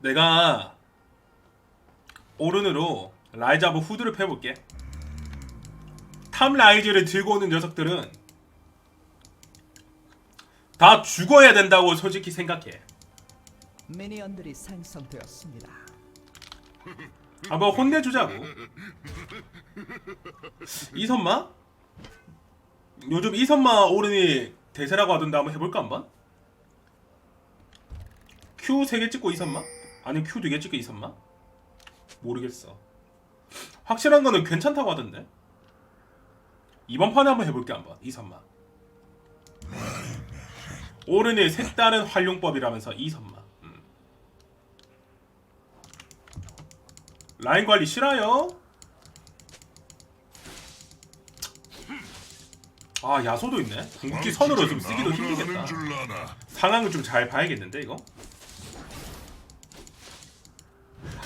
내가 오른으로 라이자브 후드를 펴볼게. 탑 라이즈를 들고 오는 녀석들은 다 죽어야 된다고 솔직히 생각해. 미니언들이 생성되었습니다. 한번 혼내주자고. 이선마? 요즘 이선마 오른이 대세라고 하던데 한번 해볼까 한번? Q 3개 찍고 이선마? 아니면 Q 2개 찍고 이선마? 모르겠어. 확실한 거는 괜찮다고 하던데. 이번 판에 한번 해볼게 한번 이선마. 오른의 색다른 활용법이라면서 이선마. 음. 라인 관리 싫어요? 아 야소도 있네. 궁극기 선으로 좀 쓰기도 힘들겠다. 상황을 좀 잘 봐야겠는데 이거.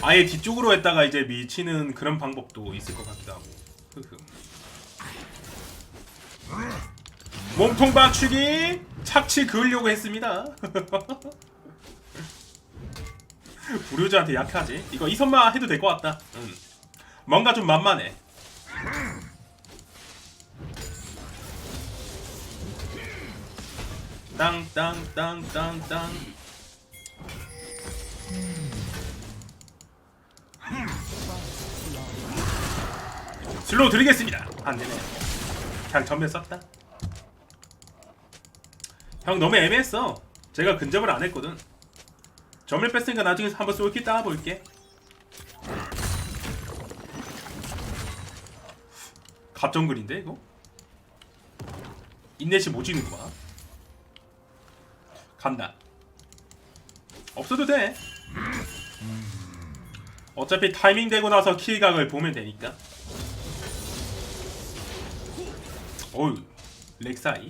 아예 뒤쪽으로 했다가 이제 미치는 그런 방법도 있을 것 같기도 하고. 몸통 박치기 착취 그으려고 했습니다. 부류자한테 약하지. 이거 이선마 해도 될 것 같다. 음. 뭔가 좀 만만해. 땅땅땅땅땅 슬로우 드리겠습니다 안 되네 그냥 전면 썼다 형 너무 애매했어 제가 근접을 안 했거든 전면 뺐으니까 나중에 한번 쏠기 따볼게 갑정글인데 이거? 인내시 못 지는구만 간다. 없어도 돼. 어차피 타이밍 되고 나서 킬각을 보면 되니까. 어우, 렉사이.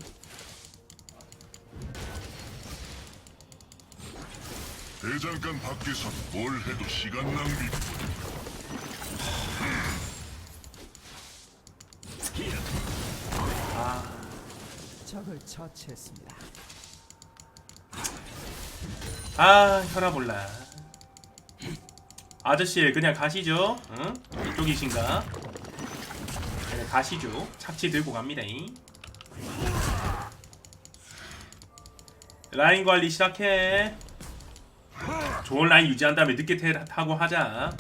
대장간 밖에선 뭘 해도 시간 낭비뿐. 적을 처치했습니다. 아, 혈압 올라. 아저씨, 그냥 가시죠. 응? 이쪽이신가? 그냥 가시죠. 착취 들고 갑니다. 라인 관리 시작해. 좋은 라인 유지한 다음에 늦게 태- 타고 하자.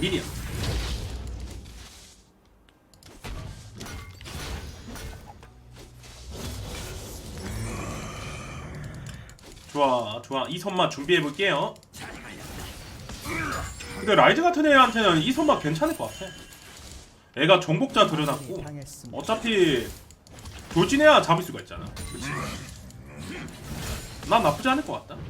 미니언. 좋아, 좋아. 이 선마 준비해 볼게요. 근데 라이즈 같은 애한테는 이 선마 괜찮을 것 같아. 애가 정복자 들여놨고. 어차피 돌진해야 잡을 수가 있잖아. 그치? 난 나쁘지 않을 것 같다.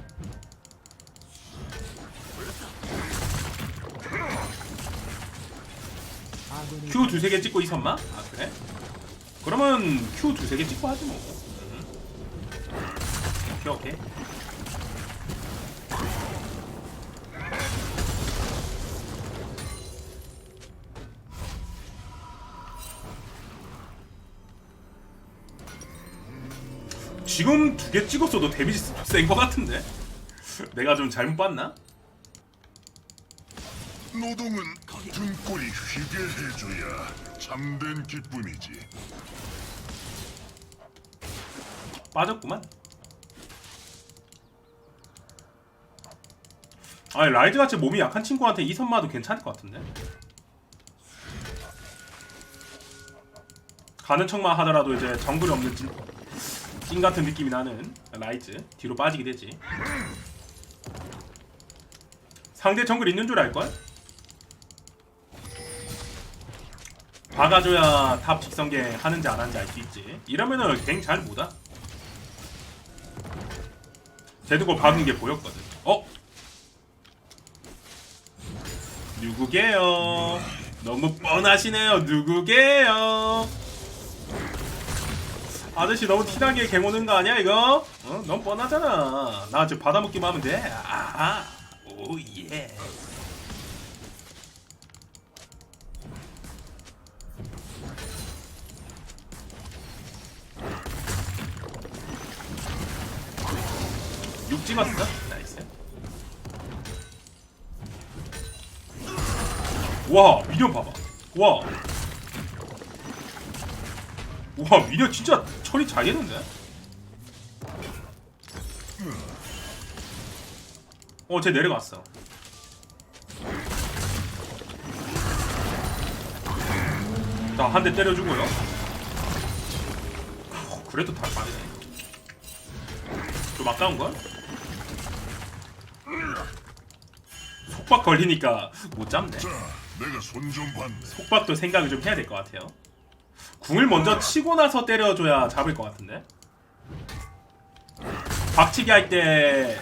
Q 두세 개 찍고 이 선마? 아 그래? 그러면 Q 두세 개 찍고 하지 뭐. 음. 오케이. 지금 두 개 찍었어도 데미지 센것 같은데? 내가 좀 잘못 봤나? 노동은 등골이 휘게 해줘야 참된 기쁨이지. 빠졌구만. 아니 라이드 같이 몸이 약한 친구한테 이 선마도 괜찮을 것 같은데. 가는 척만 하더라도 이제 정글이 없는 찐, 찐 같은 느낌이 나는 라이즈 뒤로 빠지게 되지. 상대 정글 있는 줄 알걸? 박아줘야 탑 직성계 하는지 안 하는지 알 수 있지. 이러면은 갱 잘 못하. 제드고 박은 게 보였거든. 어? 누구게요? 너무 뻔하시네요. 누구게요? 아저씨 너무 티나게 갱오는 거 아니야 이거? 어? 너무 뻔하잖아. 나 지금 받아먹기만 하면 돼. 아, 아. 오 예. 육지 맞다. 와 미니언 봐봐. 와. 와 미니언 진짜 처리 잘 했는데? 어쟤 내려갔어. 자한대 때려주고요. 어, 그래도 다 빠르네. 좀 아까운걸? 속박 걸리니까 못 잡네. 자, 내가 손 좀 봤네. 속박도 생각을 좀 해야 될 것 같아요 궁을 먼저 치고 나서 때려줘야 잡을 것 같은데 박치기 할 때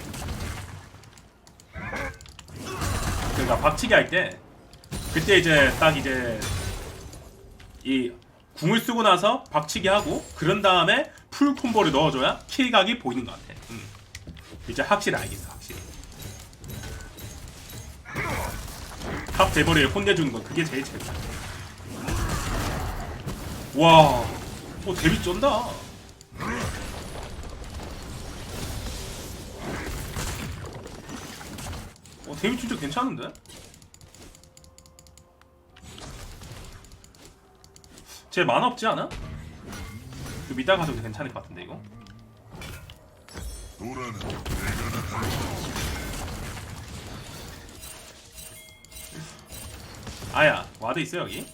그러니까 박치기 할 때 그때 이제 딱 이제 이 궁을 쓰고 나서 박치기 하고 그런 다음에 풀 콤보를 넣어줘야 킬각이 보이는 것 같아. 음. 이제 확실히 알겠어, 확실히. 탑 대버리에 혼내주는 건 그게 제일 재밌다. 와, 어 데뷔 쩐다. 어 데뷔 진짜 괜찮은데? 쟤 만화 없지 않아? 그 이따 가도 괜찮을 것 같은데 이거? 아야 와드 있어 여기?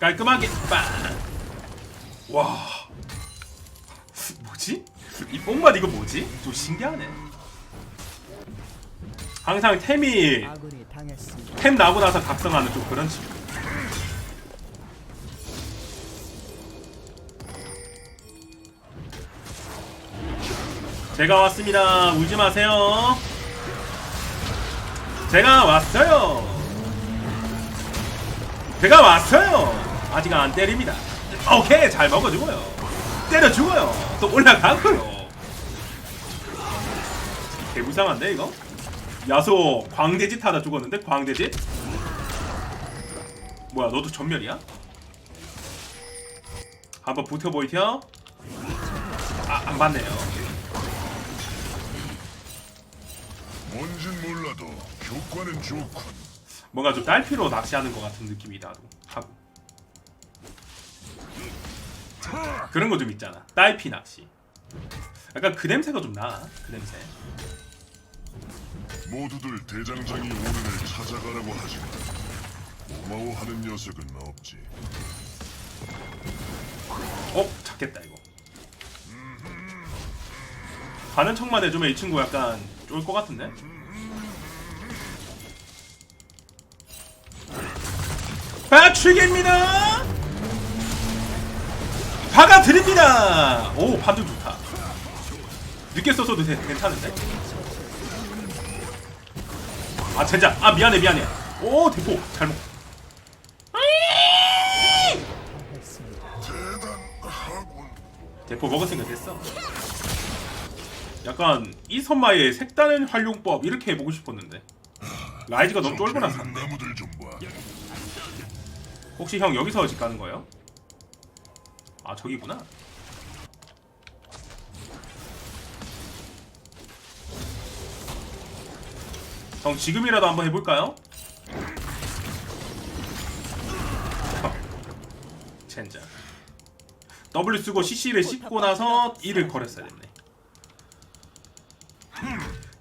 깔끔하게 빵! 와 뭐지? 이 뽕맛 이거 뭐지? 좀 신기하네 항상 템이. 템 나고 나서 각성하는 좀 그런 식으 제가 왔습니다. 울지 마세요. 제가 왔어요. 제가 왔어요. 아직 안 때립니다. 오케이 잘 먹어주고요. 때려주고요. 또 올라가고요. 개불쌍한데 이거? 야소 광대짓 하다 죽었는데 광대짓? 뭐야 너도 전멸이야? 한번 붙어보이죠? 아안 맞네요. 몰라도 효과는 좋군. 뭔가 좀 딸피로 낚시하는 것 같은 느낌이다 하고 그런 거 좀 있잖아 딸피 낚시 약간 그 냄새가 좀 나 그 냄새 모두들 대장장이 오른을 찾아가라고 하지만 고마워하는 녀석은 없지. 어? 잡겠다 이거 가는 척만 해주면 이 친구 약간 쫄 것 같은데? 박치기입니다. 박아드립니다. 오 반전 좋다. 늦게 써서도 되- 괜찮은데? 아 젠장. 아 미안해 미안해. 오 대포. 잘못. 대포 먹었으니까 됐어. 약간 이 선마의 색다른 활용법 이렇게 해보고 싶었는데. 라이즈가 너무 쫄보라서 혹시 형 여기서 집 가는 거예요? 아 저기구나. 형 지금이라도 한번 해볼까요? 젠장. W 쓰고 CC를 씹고 나서 E를 걸었어야 됐네.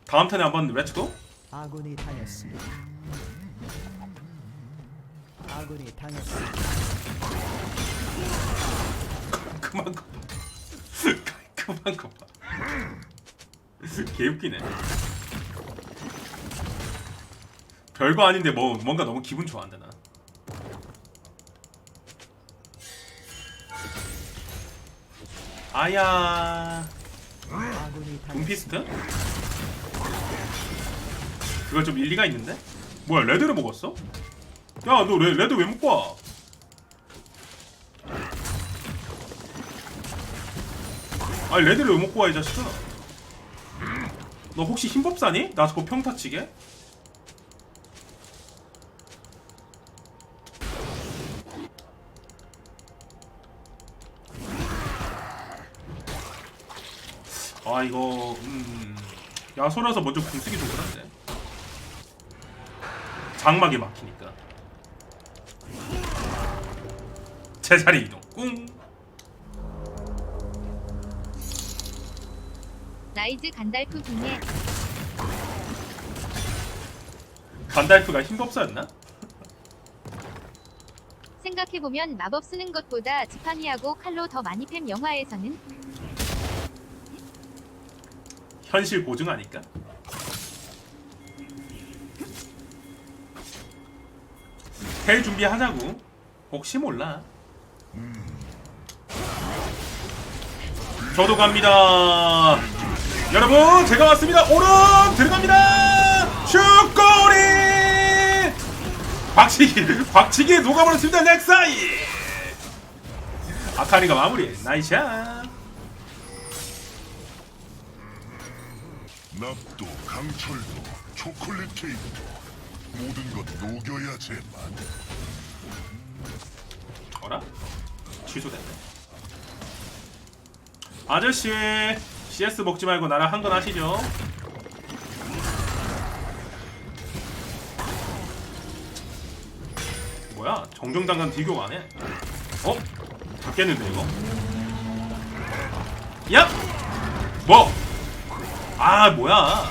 다음 턴에 한번 렛츠고. 아군이 당했습니다. 아군이 당했습니다. 그만 거. 그만 거 봐. 개웃기네. 별거 아닌데 뭐 뭔가 너무 기분 좋아한다 나. 아야 아군이 당했습니다. 둠피스트? 그거 좀 일리가 있는데? 뭐야 레드를 먹었어? 야, 너 레, 레드 왜 먹고 와? 아니, 레드를 왜 먹고 와, 이 자식아? 너 혹시 힘법사니? 나 저거 평타 치게? 아 이거 음... 야소라서 먼저 궁쓰기 좀 그런데 장막에 막히니까 제자리 이동. 꿍. 라이즈 간달프 궁에 간달프가 힘없어였나? 생각해보면 마법 쓰는 것보다 지팡이하고 칼로 더 많이 팸 영화에서는 현실 보증 아닐까? 텔 준비하자고. 혹시 몰라 저도 갑니다. 여러분 제가 왔습니다. 오른 들어갑니다. 슛골이! 박치기 박치기에 녹아버렸습니다. 넥사이! 아카리가 마무리. 나이샷. 납도 강철도 초콜릿 케이크도 모든 것 녹여야 제맛 어라? 취소됐네. 아저씨, CS 먹지 말고 나랑 한 건 하시죠. 뭐야? 정정당당 딜교가 안 해. 어? 잡겠는데 이거? 야! 뭐? 아 뭐야?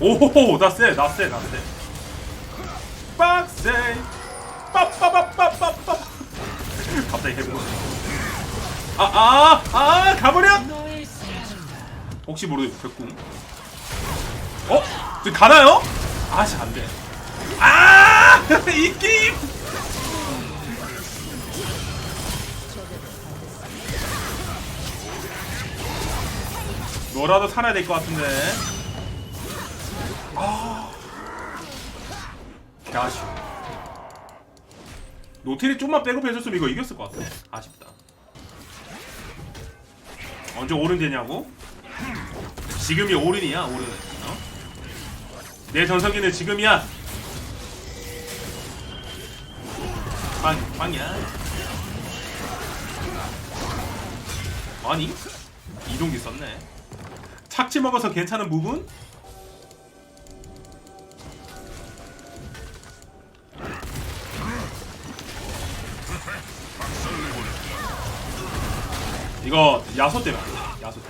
오호호 나 쎄, 나 쎄, 나 쎄. 빡세. 빠빠빠빠빠빠 갑자기 해보고 아아 아 아, 가버려! 혹시 모르게 백궁. 어? 저 가나요? 아씨 안돼. 아 이 게임! 너라도 살아야 될 것 같은데. 아. 개아쉬워 노틸이 좀만 백업 해줬으면 이거 이겼을 것 같아. 아쉽다. 언제 오른 되냐고? 지금이 오른이야, 오른. 어? 내 전성기는 지금이야. 빵, 빵이야. 아니? 이동기 썼네. 착지 먹어서 괜찮은 부분? 이거 야소 때문에 안 돼. 야소 때.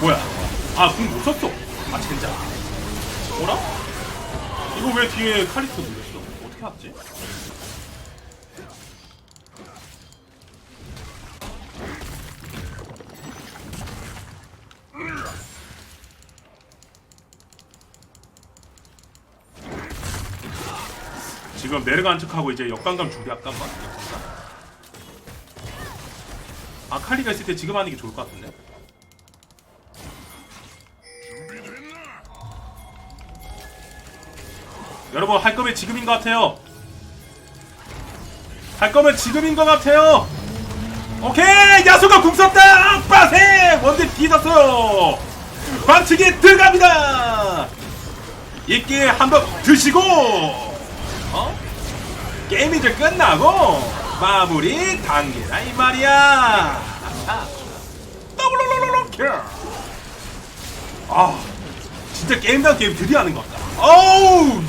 뭐야? 아, 궁못 썼어. 아, 진짜. 뭐라? 이거 왜 뒤에 카리스트 물렸어? 어떻게 알았지? 지금 내려간 척하고 이제 역관감 준비할까 봐. 아칼리가 있을 때 지금 하는 게 좋을 것 같은데. 여러분 할 거면 지금인 것 같아요. 할 거면 지금인 것 같아요. 오케이 야수가 궁 썼다. 빠세 원딜 뒤졌어요. 방치기 들어갑니다. 이끼 한번 드시고 어? 게임이 이제 끝나고 마무리 단계다 이 말이야. 더블로로로로 킬. 아 진짜 게임당 게임 드디어 하는 것 같다. 어우.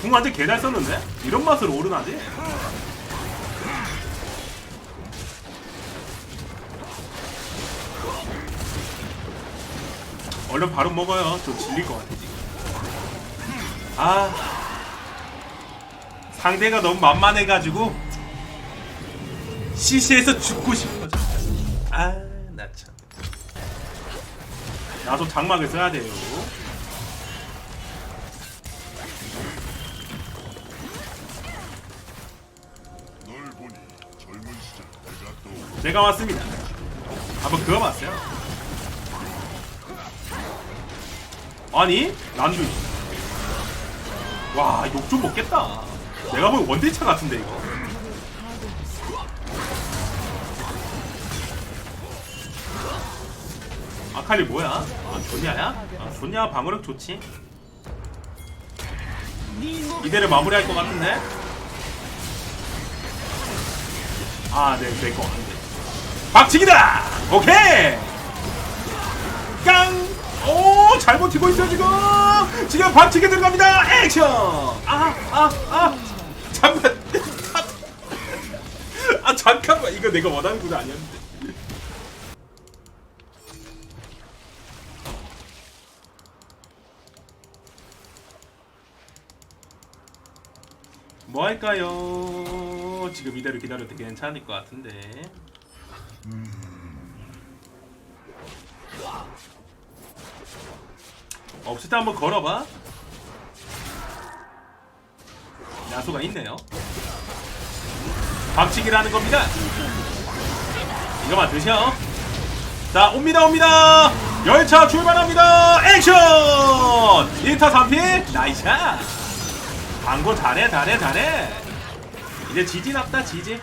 궁 완전 개잘 썼는데? 이런 맛으로 오르나지? 얼른 바로 먹어요. 좀 질릴 것 같아. 아 상대가 너무 만만해가지고 CC에서 죽고 싶어. 진짜. 아나 참. 나도 장막을 써야 돼요. 제가 왔습니다. 한번 그어봤어요. 아니 난주. 와 욕 좀 먹겠다. 내가 보기 원딜차 같은데 이거. 아칼리 뭐야? 아 좋냐야? 아 좋냐 방어력 좋지. 이대로 마무리할 것 같은데? 아, 네, 안 돼. 박치기다! 오케이! 깡! 오, 잘 버티고 있어, 지금! 지금 박치기 들어갑니다! 액션! 아, 아, 아! 잠깐! 아, 잠깐만. 이거 내가 원하는 구도 아니었는데. 뭐 할까요? 지금 이대로 기다려도 괜찮을 것 같은데. 없을 때 한번 걸어봐. 야수가 있네요. 박치기라는 겁니다. 이거만 드셔. 자, 옵니다, 옵니다. 열차 출발합니다. 액션! 1타 3피, 나이샷. 광고 잘해, 잘해, 잘해. 이제 지지 났다, 지지.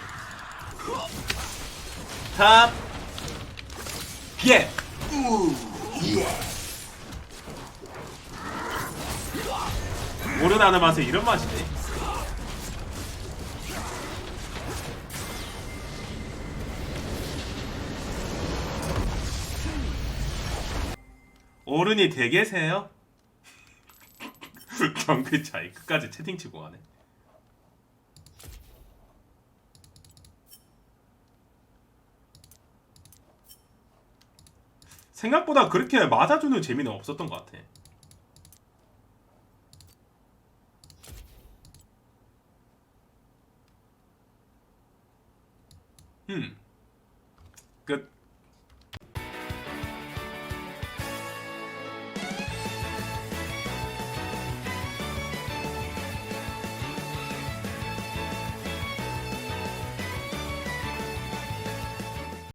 탑. 피해. 모르나는 맛에 이런 맛이네. 어른이 되게세요? 경그 차이 끝까지 채팅 치고 가네. 생각보다 그렇게 맞아주는 재미는 없었던 것 같아.